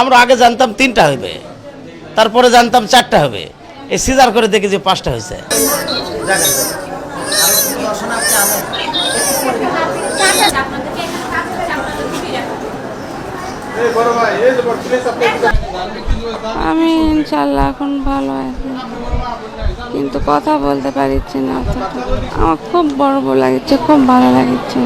আমরা আগে জানতাম তিনটা হইবে তারপরে জানতাম চারটা হবে। এই সিজার করে দেখি যে পাঁচটা হয়েছে। আমি ইনশাল্লাহ এখন ভালো আছি। কিন্তু কথা বলতে পারছি না। আমার খুব বড় বড় লাগছে, খুব ভালো লাগছে।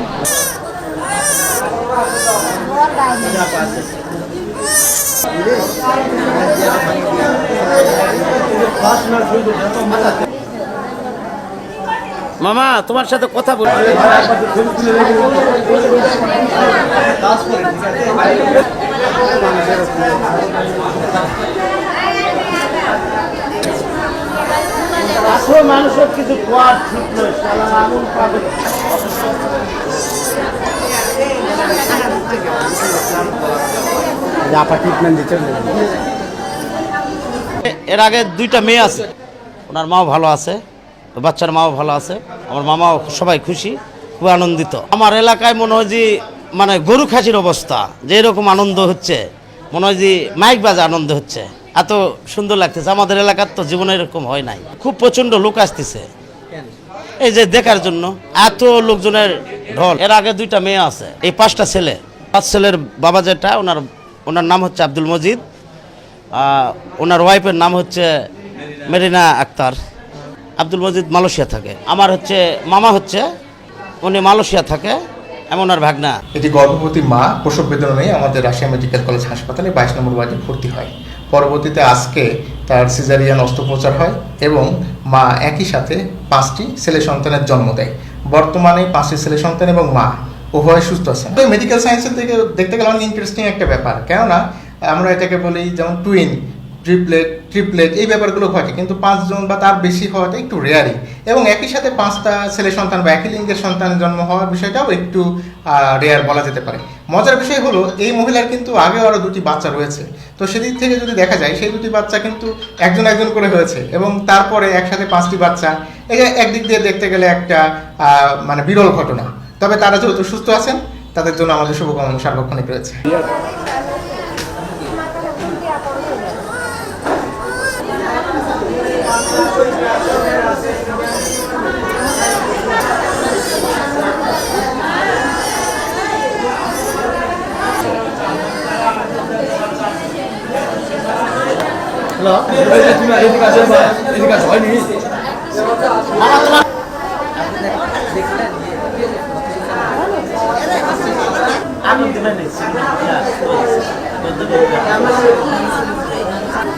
মামা তোমার সাথে কথা বল। মানুষের কিছু কোয়ার ঠিক নয় শালা আগুন এর আগে দুইটা মেয়ে আছে। ওনার মাও ভালো আছে, বাচ্চার মাও ভালো আছে। আমার মামাও সবাই খুশি, খুব আনন্দিত। আমার এলাকায় মনে হয় যে মানে গরু খাসির অবস্থা, যে এরকম আনন্দ হচ্ছে, মনে হয় যে মাইক বাজে আনন্দ হচ্ছে। এত সুন্দর লাগতেছে, আমাদের এলাকার তো জীবনে এরকম হয় নাই। খুব প্রচণ্ড লোক আসতেছে। এই যে দেখার জন্য, এত লোকজনের ঢল। এর আগে দুইটা মেয়ে আছে, এই পাঁচটা ছেলে। পাঁচ ছেলের বাবা যেটা, ওনার ওনার নাম হচ্ছে আব্দুল মজিদ ওনার ওয়াইফের নাম হচ্ছে মেরিনা আক্তার। আব্দুল মজিদ মালয়েশিয়া থাকে। আমার হচ্ছে, মামা হচ্ছে, উনি মালয়েশিয়া থাকে এমন আর ভাগনা। এটি গর্ভবতী মা, প্রসব বেদনা নিয়ে আমাদের রাশিয়া মেডিকেল কলেজ হাসপাতালে বাইশ নম্বর ওয়ার্ডে ভর্তি হয়। পরবর্তীতে আজকে তার সিজারিয়ান অস্ত্রোপচার হয় এবং মা একই সাথে পাঁচটি ছেলে সন্তানের জন্ম দেয়। বর্তমানে পাঁচটি ছেলে সন্তান এবং মা। উভয় সুস্থ আছে। তো মেডিকেল সায়েন্সের থেকে দেখতে গেলে অনেক ইন্টারেস্টিং একটা ব্যাপার। কেননা, আমরা এটাকে বলি যেমন টুইন ট্রিপলেট ট্রিপলেট এই ব্যাপারগুলো ঘটে। কিন্তু পাঁচজন বা তার বেশি হওয়াটা একটু রেয়ারই এবং একই সাথে পাঁচটা ছেলে সন্তান বা একই লিঙ্গের সন্তানের জন্ম হওয়ার বিষয়টাও একটু রেয়ার বলা যেতে পারে। মজার বিষয় হলো, এই মহিলার কিন্তু আগেও আরও দুটি বাচ্চা রয়েছে। তো সেদিক থেকে যদি দেখা যায়, সেই দুটি বাচ্চা কিন্তু একজন একজন করে হয়েছে। এবং তারপরে একসাথে পাঁচটি বাচ্চা এটা একদিক দিয়ে দেখতে গেলে একটা মানে বিরল ঘটনা। তবে তারা যেহেতু সুস্থ আছেন তাদের জন্য আমাদের শুভকামনা সার্বক্ষণিক রয়েছে।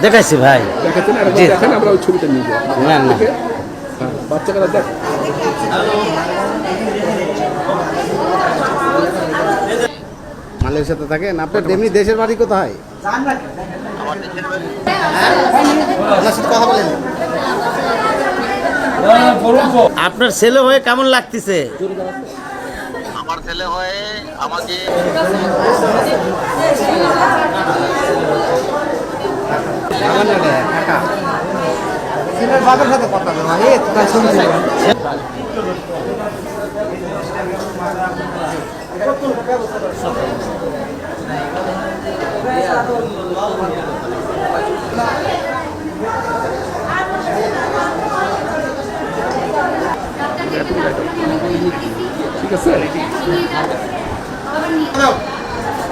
দেখাইছি ভাই। দেখাচ্ছেন আমরা ওই ছবিটা নিয়ে যাব না। না হ্যাঁ, বাচ্চারা দেখ। মালয়েশিয়াতে থাকেন আপনার এমনি দেশের বাড়ি কোথায়? আপনার সাথে কথা বলেন আপনার ছেলে হয়ে কেমন লাগতেছে? আমার ছেলে হয়ে আমাকে শুনছি ঠিক আছে?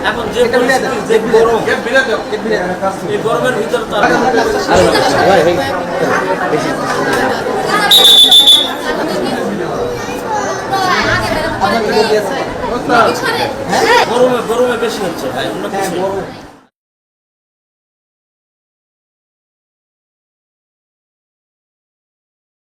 এখন যে যে গরম এই গরমের ভিতর তো আর- গরমে গরমে বেশি হচ্ছে ভাই অন্য কিছু না।